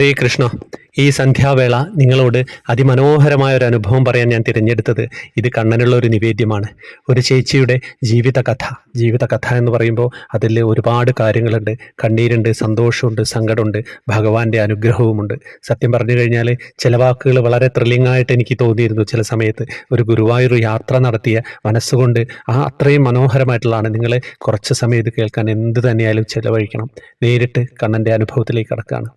ഹരേ കൃഷ്ണ ഈ സന്ധ്യാവേള നിങ്ങളോട് അതിമനോഹരമായ ഒരു അനുഭവം പറയാൻ ഞാൻ തിരഞ്ഞെടുത്തത് ഇത് കണ്ണനുള്ള ഒരു നിവേദ്യമാണ്. ഒരു ചേച്ചിയുടെ ജീവിതകഥ ജീവിതകഥ ജീവിത കഥ എന്ന് പറയുമ്പോൾ അതിൽ ഒരുപാട് കാര്യങ്ങളുണ്ട്. കണ്ണീരുണ്ട് സന്തോഷമുണ്ട് സങ്കടമുണ്ട് ഭഗവാന്റെ അനുഗ്രഹവുമുണ്ട്. സത്യം പറഞ്ഞു കഴിഞ്ഞാൽ ചില വാക്കുകൾ വളരെ ത്രില്ലിംഗ് ആയിട്ട് എനിക്ക് തോന്നിയിരുന്നു ചില സമയത്ത്. ഒരു ഗുരുവായൂർ യാത്ര നടത്തിയ മനസ്സുകൊണ്ട് ആ അത്രയും മനോഹരമായിട്ടുള്ളതാണ്. നിങ്ങൾ കുറച്ച് സമയം ഇത് കേൾക്കാൻ എന്ത് തന്നെയായാലും ചിലവഴിക്കണം. നേരിട്ട് കണ്ണന്റെ അനുഭവത്തിലേക്ക് കടക്കുകയാണ്.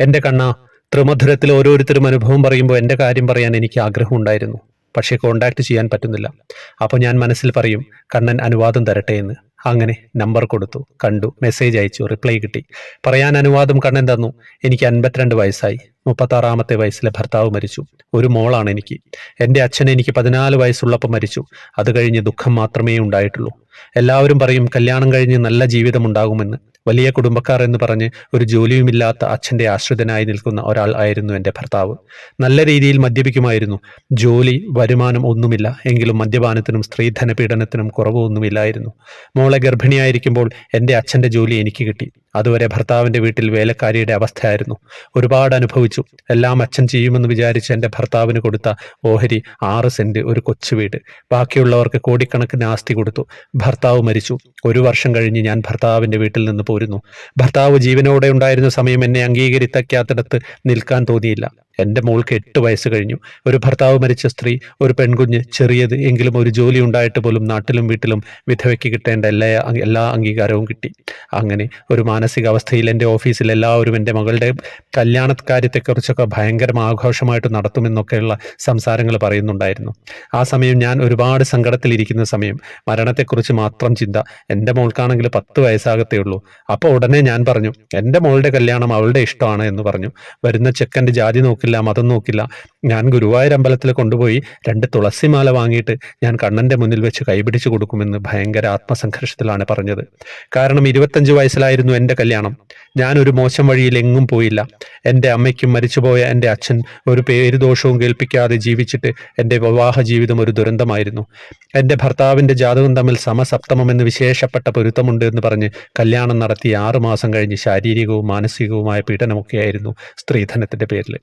എന്റെ കണ്ണ ത്രിമധുരത്തിൽ ഓരോരുത്തരും അനുഭവം പറയുമ്പോൾ എന്റെ കാര്യം പറയാൻ എനിക്ക് ആഗ്രഹം ഉണ്ടായിരുന്നു പക്ഷേ കോണ്ടാക്ട് ചെയ്യാൻ പറ്റുന്നില്ല. അപ്പോൾ ഞാൻ മനസ്സിൽ പറയും കണ്ണൻ അനുവാദം തരട്ടെ എന്ന്. അങ്ങനെ നമ്പർ കൊടുത്തു. കണ്ടു. മെസ്സേജ് അയച്ചു. റിപ്ലൈ കിട്ടി. പറയാൻ അനുവാദം കണ്ണൻ തന്നു. എനിക്ക് അൻപത്തിരണ്ട് വയസ്സായി. മുപ്പത്താറാമത്തെ വയസ്സിലെ ഭർത്താവ് മരിച്ചു. ഒരു മോളാണ് എനിക്ക്. എന്റെ അച്ഛൻ എനിക്ക് പതിനാല് വയസ്സുള്ളപ്പോൾ മരിച്ചു. അത് കഴിഞ്ഞ് ദുഃഖം മാത്രമേ ഉണ്ടായിട്ടുള്ളൂ. എല്ലാവരും പറയും കല്യാണം കഴിഞ്ഞ് നല്ല ജീവിതം ഉണ്ടാകുമെന്ന് വലിയ കുടുംബക്കാർ എന്ന് പറഞ്ഞ് ഒരു ജോലിയുമില്ലാത്ത അച്ഛന്റെ ആശ്രിതനായി നിൽക്കുന്ന ഒരാൾ ആയിരുന്നു എന്റെ ഭർത്താവ്. നല്ല രീതിയിൽ മദ്യപിക്കുമായിരുന്നു. ജോലി വരുമാനം ഒന്നുമില്ല. എങ്കിലും മദ്യപാനത്തിനും സ്ത്രീധന പീഡനത്തിനും കുറവൊന്നുമില്ലായിരുന്നു. മോളെ ഗർഭിണിയായിരിക്കുമ്പോൾ എന്റെ അച്ഛന്റെ ജോലി എനിക്ക് കിട്ടി. അതുവരെ ഭർത്താവിന്റെ വീട്ടിൽ വേലക്കാരിയുടെ അവസ്ഥയായിരുന്നു. ഒരുപാട് അനുഭവിച്ചു. എല്ലാം അച്ഛൻ ചെയ്യുമെന്ന് വിചാരിച്ച് എന്റെ ഭർത്താവിന് കൊടുത്ത ഓഹരി ആറ് സെന്റ് ഒരു കൊച്ചു വീട്. ബാക്കിയുള്ളവർക്ക് കോടിക്കണക്കിന് ആസ്തി കൊടുത്തു. ഭർത്താവ് മരിച്ചു. ഒരു വർഷം കഴിഞ്ഞ് ഞാൻ ഭർത്താവിന്റെ വീട്ടിൽ നിന്ന് പോരുന്നു. ഭർത്താവ് ജീവനോടെ ഉണ്ടായിരുന്ന സമയം എന്നെ അംഗീകരിത്തക്കാത്തിടത്ത് നിൽക്കാൻ തോന്നിയില്ല. എന്റെ മോൾക്ക് എട്ട് വയസ്സ് കഴിഞ്ഞു. ഒരു ഭർത്താവ് മരിച്ച സ്ത്രീ ഒരു പെൺകുഞ്ഞ് ചെറിയത് എങ്കിലും ഒരു ജോലി ഉണ്ടായിട്ട് പോലും നാട്ടിലും വീട്ടിലും വിധവയ്ക്ക് കിട്ടേണ്ട എല്ലാ എല്ലാ അംഗീകാരവും കിട്ടി. അങ്ങനെ ഒരു മാനസികാവസ്ഥയിൽ എന്റെ ഓഫീസിൽ എല്ലാവരും എന്റെ മകളുടെ കല്യാണ കാര്യത്തെക്കുറിച്ചൊക്കെ ഭയങ്കര ആഘോഷമായിട്ട് നടത്തുമെന്നൊക്കെയുള്ള സംസാരങ്ങൾ പറയുന്നുണ്ടായിരുന്നു. ആ സമയം ഞാൻ ഒരുപാട് സങ്കടത്തിലിരിക്കുന്ന സമയം. മരണത്തെക്കുറിച്ച് മാത്രം ചിന്ത. എന്റെ മോൾക്കാണെങ്കിൽ പത്ത് വയസ്സാകത്തേ ഉള്ളൂ. അപ്പോൾ ഉടനെ ഞാൻ പറഞ്ഞു എന്റെ മോളുടെ കല്യാണം അവളുടെ ഇഷ്ടമാണ് എന്ന് പറഞ്ഞു. വരുന്ന ചെക്കന്റെ ജാതി നോക്കില്ല മതം നോക്കില്ല. ഞാൻ ഗുരുവായൂർ അമ്പലത്തിൽ കൊണ്ടുപോയി രണ്ട് തുളസിമാല വാങ്ങിയിട്ട് ഞാൻ കണ്ണന്റെ മുന്നിൽ വെച്ച് കൈപിടിച്ച് കൊടുക്കുമെന്ന് ഭയങ്കര ആത്മസംഘർഷത്തിലാണ് പറഞ്ഞത്. കാരണം ഇരുപത്തഞ്ച് വയസ്സിലായിരുന്നു എന്റെ കല്യാണം. ഞാൻ ഒരു മോശം വഴിയിൽ എങ്ങും പോയില്ല. എന്റെ അമ്മയ്ക്കും മരിച്ചുപോയ എന്റെ അച്ഛൻ ഒരു പേര് ദോഷവും കേൾപ്പിക്കാതെ ജീവിച്ചിട്ട് എന്റെ വിവാഹ ജീവിതം ഒരു ദുരന്തമായിരുന്നു. എന്റെ ഭർത്താവിന്റെ ജാതകം തമ്മിൽ സമസപ്തമം എന്ന് വിശേഷപ്പെട്ട പൊരുത്തമുണ്ട് എന്ന് പറഞ്ഞ് കല്യാണം നടത്തി ആറുമാസം കഴിഞ്ഞ് ശാരീരികവും മാനസികവുമായ പീഡനമൊക്കെയായിരുന്നു സ്ത്രീധനത്തിന്റെ പേരിൽ.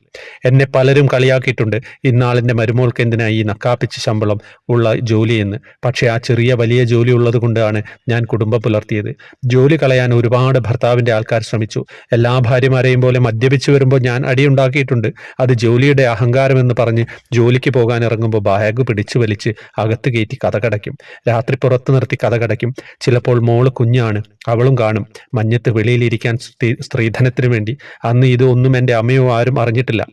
എന്നെ പലരും കളിയാക്കിയിട്ടുണ്ട്. ഇന്നാളിന്റെ മരുമോൾക്ക് എന്തിനാ ഈ നക്കാപ്പിച്ച് ശമ്പളം ഉള്ള ജോലിയെന്ന് പക്ഷേ ആ ചെറിയ വലിയ ജോലി ഉള്ളത് കൊണ്ടാണ് ഞാൻ കുടുംബം പുലർത്തിയത്. ജോലി കളയാൻ ഒരുപാട് ഭർത്താവിന്റെ ആൾക്കാർ ശ്രമിച്ചു. എല്ലാ ഭാര്യമാരെയും പോലെ മദ്യപിച്ചു വരുമ്പോൾ ഞാൻ അടിയുണ്ടാക്കിയിട്ടുണ്ട്. അത് ജോലിയുടെ അഹങ്കാരം എന്ന് പറഞ്ഞ് ജോലിക്ക് പോകാൻ ഇറങ്ങുമ്പോൾ ബാഗ് പിടിച്ചു വലിച്ച് അകത്ത് കയറ്റി കഥകടയ്ക്കും രാത്രി പുറത്ത് നിർത്തി കഥകടയ്ക്കും ചിലപ്പോൾ മോൾ കുഞ്ഞാണ്. അവളും കാണും. മഞ്ഞത്ത് വെളിയിലിരിക്കാൻ സ്ത്രീ സ്ത്രീധനത്തിന് വേണ്ടി. അന്ന് ഇതൊന്നും എന്റെ അമ്മയോ ആരും അറിഞ്ഞിട്ടില്ല.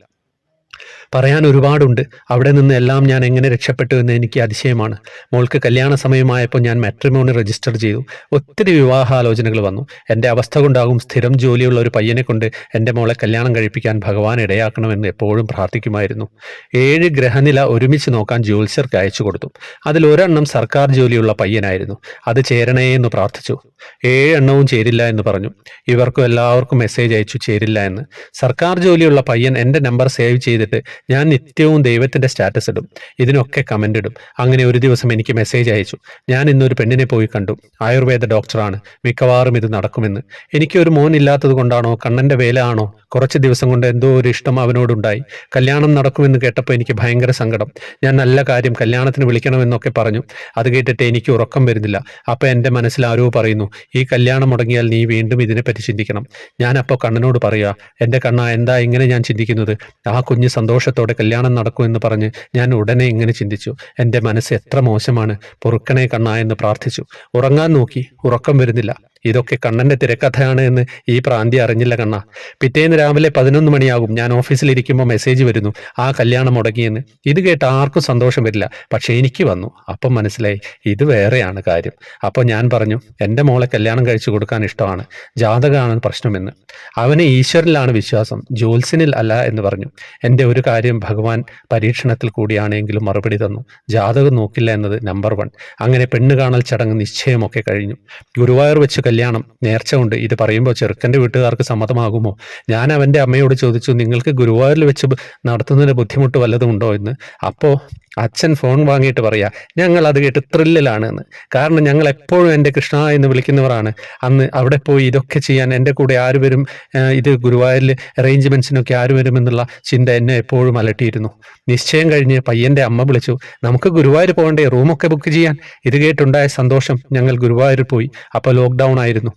പറയാൻ ഒരുപാടുണ്ട്. അവിടെ നിന്ന് എല്ലാം ഞാൻ എങ്ങനെ രക്ഷപ്പെട്ടു എന്ന് എനിക്ക് അതിശയമാണ്. മോൾക്ക് കല്യാണ സമയമായപ്പോൾ ഞാൻ മാട്രിമോണി രജിസ്റ്റർ ചെയ്തു. ഒത്തിരി വിവാഹാലോചനകൾ വന്നു. എന്റെ അവസ്ഥ കൊണ്ടാകും സ്ഥിരം ജോലിയുള്ള ഒരു പയ്യനെ കൊണ്ട് എന്റെ മോളെ കല്യാണം കഴിപ്പിക്കാൻ ഭഗവാൻ ഇടയാക്കണമെന്ന് എപ്പോഴും പ്രാർത്ഥിക്കുമായിരുന്നു. ഏഴ് ഗ്രഹനില ഒരുമിച്ച് നോക്കാൻ ജ്യോത്സ്യർക്ക് അയച്ചു കൊടുത്തു. അതിൽ ഒരെണ്ണം സർക്കാർ ജോലിയുള്ള പയ്യനായിരുന്നു. അത് ചേരണേ എന്ന് പ്രാർത്ഥിച്ചു. ഏഴെണ്ണവും ചേരില്ല എന്ന് പറഞ്ഞു. ഇവർക്കും എല്ലാവർക്കും മെസ്സേജ് അയച്ചു ചേരില്ല എന്ന്. സർക്കാർ ജോലിയുള്ള പയ്യൻ എന്റെ നമ്പർ സേവ് ചെയ്തിട്ട് ഞാൻ നിത്യവും ദൈവത്തിന്റെ സ്റ്റാറ്റസ് ഇടും. ഇതിനൊക്കെ കമന്റ് ഇടും. അങ്ങനെ ഒരു ദിവസം എനിക്ക് മെസ്സേജ് അയച്ചു. ഞാൻ ഇന്നൊരു പെണ്ണിനെ പോയി കണ്ടു. ആയുർവേദ ഡോക്ടറാണ് മിക്കവാറും ഇത് നടക്കുമെന്ന്. എനിക്ക് ഒരു മോൻ ഇല്ലാത്തത് കൊണ്ടാണോ? കണ്ണന്റെ വേല ആണോ? കുറച്ച് ദിവസം കൊണ്ട് എന്തോ ഒരു ഇഷ്ടം അവനോടുണ്ടായി. കല്യാണം നടക്കുമെന്ന് കേട്ടപ്പോൾ എനിക്ക് ഭയങ്കര സങ്കടം. ഞാൻ നല്ല കാര്യം കല്യാണത്തിന് വിളിക്കണമെന്നൊക്കെ പറഞ്ഞു. അത് കേട്ടിട്ട് എനിക്ക് ഉറക്കം വരുന്നില്ല. അപ്പം എന്റെ മനസ്സിൽ ആരോ പറയുന്നു ഈ കല്യാണം മുടങ്ങിയാൽ നീ വീണ്ടും ഇതിനെപ്പറ്റി ചിന്തിക്കണം. ഞാൻ അപ്പോൾ കണ്ണനോട് പറയുക എന്റെ കണ്ണ എന്താ ഇങ്ങനെ ഞാൻ ചിന്തിക്കുന്നത്? ആ കുഞ്ഞ് സന്തോഷത്തോടെ കല്യാണം നടക്കുമെന്ന് പറഞ്ഞ് ഞാൻ ഉടനെ ഇങ്ങനെ ചിന്തിച്ചു. എന്റെ മനസ്സ് എത്ര മോശമാണ്. പൊറുക്കണേ കണ്ണ എന്ന് പ്രാർത്ഥിച്ചു. ഉറങ്ങാൻ നോക്കി. ഉറക്കം വരുന്നില്ല. ഇതൊക്കെ കണ്ണന്റെ തിരക്കഥയാണ് എന്ന് ഈ പ്രാന്തി അറിഞ്ഞില്ല കണ്ണ. പിറ്റേന്ന് രാവിലെ പതിനൊന്ന് മണിയാകും. ഞാൻ ഓഫീസിലിരിക്കുമ്പോൾ മെസ്സേജ് വരുന്നു. ആ കല്യാണം മുടങ്ങിയെന്ന്. ഇത് കേട്ട് ആർക്കും സന്തോഷം വരില്ല. പക്ഷേ എനിക്ക് വന്നു. അപ്പം മനസ്സിലായി ഇത് വേറെയാണ് കാര്യം. അപ്പോൾ ഞാൻ പറഞ്ഞു എന്റെ മോളെ കല്യാണം കഴിച്ചു കൊടുക്കാൻ ഇഷ്ടമാണ്. ജാതകമാണ് പ്രശ്നമെന്ന്. അവന് ഈശ്വരനിലാണ് വിശ്വാസം. ജ്യോത്സ്യനിൽ അല്ല എന്ന് പറഞ്ഞു. എന്റെ ഒരു കാര്യം ഭഗവാൻ പരീക്ഷണത്തിൽ കൂടിയാണെങ്കിലും മറുപടി തന്നു. ജാതകം നോക്കില്ല എന്നത് നമ്പർ വൺ അങ്ങനെ പെണ്ണ് കാണൽ ചടങ്ങ് നിശ്ചയമൊക്കെ കഴിഞ്ഞു. ഗുരുവായൂർ വെച്ച് കല്യാണം നേർച്ച കൊണ്ട്. ഇത് പറയുമ്പോൾ ചെറുക്കന്റെ വീട്ടുകാർക്ക് സമ്മതമാകുമോ? ഞാൻ അവന്റെ അമ്മയോട് ചോദിച്ചു നിങ്ങൾക്ക് ഗുരുവായൂരിൽ വെച്ച് നടത്തുന്നതിന് ബുദ്ധിമുട്ട് വല്ലതും ഉണ്ടോ? എന്ന്. അപ്പോൾ അച്ഛൻ ഫോൺ വാങ്ങിയിട്ട് പറയാ ഞങ്ങൾ അത് കേട്ട് ത്രില്ലിലാണ് എന്ന്. കാരണം ഞങ്ങൾ എപ്പോഴും എന്റെ കൃഷ്ണ എന്ന് വിളിക്കുന്നവരാണ്. അന്ന് അവിടെ പോയി ഇതൊക്കെ ചെയ്യാൻ എന്റെ കൂടെ ആര് വരും? ഇത് ഗുരുവായൂരിൽ അറേഞ്ച്മെന്റ്സിനൊക്കെ ആര് വരും എന്നുള്ള ചിന്ത എന്നെ എപ്പോഴും അലട്ടിയിരുന്നു. നിശ്ചയം കഴിഞ്ഞ് പയ്യന്റെ അമ്മ വിളിച്ചു നമുക്ക് ഗുരുവായൂർ പോകണ്ടേ? റൂമൊക്കെ ബുക്ക് ചെയ്യാൻ? ഇത് കേട്ടുണ്ടായ സന്തോഷം ഞങ്ങൾ ഗുരുവായൂർ പോയി. അപ്പോൾ ലോക്ക്ഡൗൺ ആയിരുന്നു.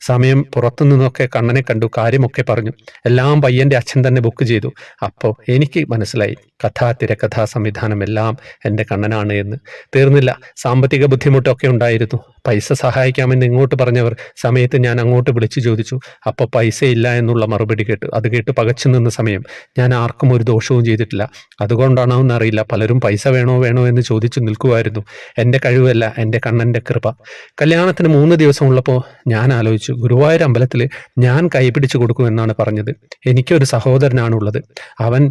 സമയം പുറത്തു നിന്നൊക്കെ കണ്ണനെ കണ്ടു കാര്യമൊക്കെ പറഞ്ഞു. എല്ലാം പയ്യന്റെ അച്ഛൻ തന്നെ ബുക്ക് ചെയ്തു. അപ്പോൾ എനിക്ക് മനസ്സിലായി. കഥ തിരക്കഥാ സംവിധാനം എല്ലാം എന്റെ കണ്ണനാണ് എന്ന്. തീർന്നില്ല. സാമ്പത്തിക ബുദ്ധിമുട്ടൊക്കെ ഉണ്ടായിരുന്നു. പൈസ സഹായിക്കാമെന്ന് ഇങ്ങോട്ട് പറഞ്ഞവർ സമയത്ത് ഞാൻ അങ്ങോട്ട് വിളിച്ചു ചോദിച്ചു. അപ്പോൾ പൈസ ഇല്ല എന്നുള്ള മറുപടി കേട്ടു അത് കേട്ട് പകച്ചു നിന്ന സമയം. ഞാൻ ആർക്കും ഒരു ദോഷവും ചെയ്തിട്ടില്ല. അതുകൊണ്ടാണോ എന്നറിയില്ല പലരും പൈസ വേണോ വേണോ എന്ന് ചോദിച്ചു നിൽക്കുമായിരുന്നു എന്റെ കഴിവല്ല എന്റെ കണ്ണന്റെ കൃപ. കല്യാണത്തിന് മൂന്ന് ദിവസം ഉള്ളപ്പോൾ ഞാൻ ആലോചിച്ചു ഗുരുവായൂർ അമ്പലത്തിൽ ഞാൻ കൈപിടിച്ചു കൊടുക്കുമെന്നാണ് പറഞ്ഞത്. എനിക്കൊരു സഹോദരനാണുള്ളത്. അവൻ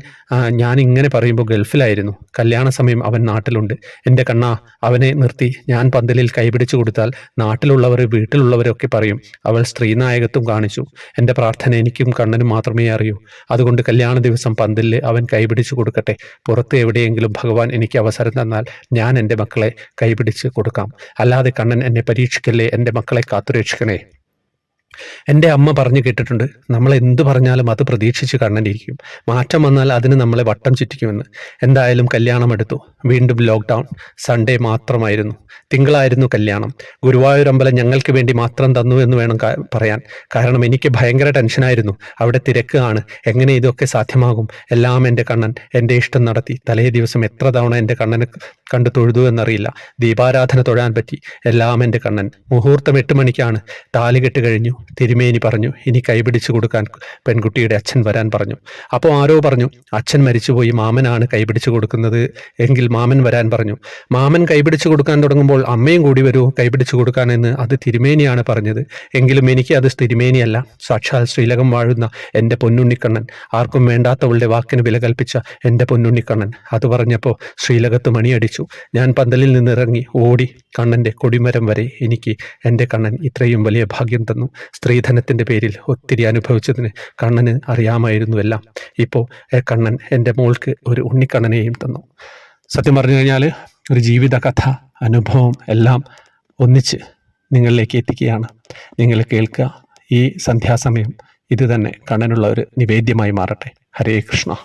ഞാൻ ഇങ്ങനെ പറയുമ്പോൾ ഗൾഫിലായിരുന്നു. കല്യാണ സമയം അവൻ നാട്ടിലുണ്ട്. എന്റെ കണ്ണ അവനെ നിർത്തി. ഞാൻ പന്തലിൽ കൈപിടിച്ചു കൊടുത്താൽ നാട്ടിലുള്ളവർ വീട്ടിലുള്ളവരൊക്കെ പറയും അവൾ സ്ത്രീനായകത്വം കാണിച്ചു. എന്റെ പ്രാർത്ഥന എനിക്കും കണ്ണനും മാത്രമേ അറിയൂ. അതുകൊണ്ട് കല്യാണ ദിവസം പന്തലിൽ അവൻ കൈപിടിച്ചു കൊടുക്കട്ടെ. പുറത്ത് എവിടെയെങ്കിലും ഭഗവാൻ എനിക്ക് അവസരം തന്നാൽ ഞാൻ എന്റെ മക്കളെ കൈപിടിച്ച് കൊടുക്കാം. അല്ലാതെ കണ്ണൻ എന്നെ പരീക്ഷിക്കല്ലേ? എന്റെ മക്കളെ കാത്തുരക്ഷിക്കണേ. എന്റെ അമ്മ പറഞ്ഞു കേട്ടിട്ടുണ്ട് നമ്മൾ എന്ത് പറഞ്ഞാലും അത് പ്രതീക്ഷിച്ച് കണ്ണനിരിക്കും. മാറ്റം വന്നാൽ അതിന് നമ്മളെ വട്ടം ചുറ്റിക്കുമെന്ന്. എന്തായാലും കല്യാണം എടുത്തു. വീണ്ടും ലോക്ക്ഡൗൺ. സൺഡേ മാത്രമായിരുന്നു. തിങ്കളായിരുന്നു കല്യാണം. ഗുരുവായൂർ അമ്പലം ഞങ്ങൾക്ക് വേണ്ടി മാത്രം തന്നു എന്ന് വേണം പറയാൻ. കാരണം എനിക്ക് ഭയങ്കര ടെൻഷനായിരുന്നു. അവിടെ തിരക്ക് ആണ്. എങ്ങനെ ഇതൊക്കെ സാധ്യമാകും? എല്ലാം എന്റെ കണ്ണൻ എന്റെ ഇഷ്ടം നടത്തി. തലേ ദിവസം എത്ര തവണ എന്റെ കണ്ണനെ കണ്ടു തൊഴുതു എന്നറിയില്ല. ദീപാരാധന തൊഴാൻ പറ്റി. എല്ലാം എന്റെ കണ്ണൻ. മുഹൂർത്തം എട്ട് മണിക്കാണ്. താലികെട്ട് കഴിഞ്ഞു. തിരുമേനി പറഞ്ഞു ഇനി കൈപിടിച്ചു കൊടുക്കാൻ പെൺകുട്ടിയുടെ അച്ഛൻ വരാൻ പറഞ്ഞു. അപ്പോൾ ആരോ പറഞ്ഞു അച്ഛൻ മരിച്ചുപോയി മാമനാണ് കൈപിടിച്ചു കൊടുക്കുന്നത്. എങ്കിൽ മാമൻ വരാൻ പറഞ്ഞു. മാമൻ കൈപിടിച്ചു കൊടുക്കാൻ തുടങ്ങുമ്പോൾ അമ്മയും കൂടി വരൂ കൈപിടിച്ചു കൊടുക്കാനെന്ന് അത് തിരുമേനിയാണ് പറഞ്ഞത്. എങ്കിലും എനിക്ക് അത് തിരുമേനിയല്ല. സാക്ഷാൽ ശ്രീലകം വാഴുന്ന എന്റെ പൊന്നുണ്ണിക്കണ്ണൻ ആർക്കും വേണ്ടാത്തവളുടെ വാക്കിന് വില കൽപ്പിച്ച എന്റെ പൊന്നുണ്ണിക്കണ്ണൻ. അത് പറഞ്ഞപ്പോൾ ശ്രീലകത്ത് മണിയടിച്ചു. ഞാൻ പന്തലിൽ നിന്നിറങ്ങി ഓടി കണ്ണന്റെ കൊടിമരം വരെ എനിക്ക് എന്റെ കണ്ണൻ ഇത്രയും വലിയ ഭാഗ്യം തന്നു. സ്ത്രീധനത്തിന്റെ പേരിൽ ഒത്തിരി അനുഭവിച്ചതിന് കണ്ണന് അറിയാമായിരുന്നു എല്ലാം. ഇപ്പോൾ കണ്ണൻ എന്റെ മോൾക്ക് ഒരു ഉണ്ണിക്കണ്ണനെയും തന്നു. സത്യം പറഞ്ഞു കഴിഞ്ഞാൽ ഒരു ജീവിത കഥ അനുഭവം എല്ലാം ഒന്നിച്ച് നിങ്ങളിലേക്ക് എത്തിക്കുകയാണ്. നിങ്ങൾ കേൾക്കുക ഈ സന്ധ്യാസമയം ഇത് തന്നെ കണ്ണനുള്ള ഒരു നിവേദ്യമായി മാറട്ടെ. ഹരേ കൃഷ്ണ.